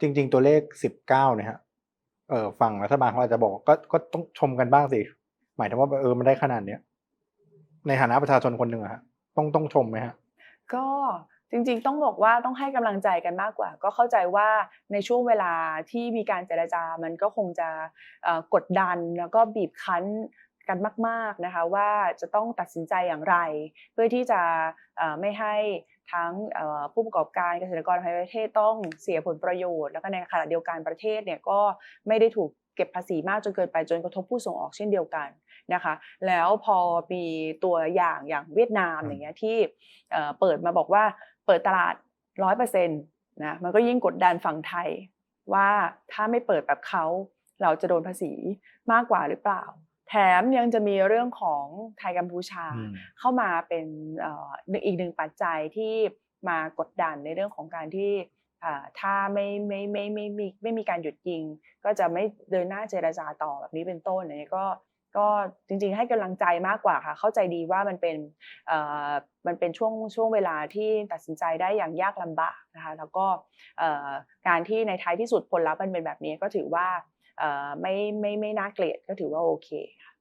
จริง ๆ ตัวเลขสิบเก้าเนี่ยฮะเออฝั่งรัฐบาลเขาอาจจะบอกก็ก็ต้องชมกันบ้างสิ หมายถึงว่าเออมันได้ขนาดเนี้ยในฐานะประชาชนคนหนึ่งอะฮะต้องต้องชมไหมฮะก็จริงๆ ต้องบอกว่าต้องให้กำลังใจกันมากกว่า ก็เข้าใจว่าในช่วงเวลาที่มีการเจรจา มันก็คงจะกดดันแล้วก็บีบคั้น กันมาก ๆนะคะว่าจะต้องตัดสินใจอย่างไร เพื่อที่จะเอ่อไม่ให้ทั้งเอ่อผู้ประกอบการเกษตรกรภายในประเทศต้องเสียผลประโยชน์ แล้วก็ในขณะเดียวกันประเทศเนี่ยก็ไม่ได้ถูกเก็บภาษีมากจนเกินไปจนกระทบผู้ส่งออกเช่นเดียวกันนะคะ แล้วพอมีตัวอย่างอย่างเวียดนามอืมอย่างเงี้ยที่เอ่อเปิดมาบอกว่าเปิดตลาดร้อยเปอร์เซ็นต์นะมันก็ยิ่งกดดันฝั่งไทยว่าถ้าไม่เปิดแบบเขาเราจะโดนภาษีมากกว่าหรือเปล่า แถมยังจะมีเรื่องของไทยกัมพูชาอืมเข้ามาเป็นเอ่อหนึ่งอีกหนึ่งปัจจัยที่มากดดันในเรื่องของการที่อ่าถ้าไม่ไม่ไม่ไม่ไม่มีไม่มีการหยุดยิง ก็จะไม่เดินหน้าเจรจาต่อแบบนี้เป็นต้นอันนี้ก็ก็จริงๆให้กำลังใจมากกว่าค่ะ เข้าใจดีว่ามันเป็นเอ่อมันเป็นช่วงช่วงเวลาที่ตัดสินใจได้อย่างยากลำบากนะคะแล้วก็เอ่อการที่ในท้ายที่สุดผลลัพธ์มันเป็นแบบนี้ก็ถือว่าเอ่อ ไม่ไม่ไม่น่าเกลียดก็ถือว่าโอเคค่ะ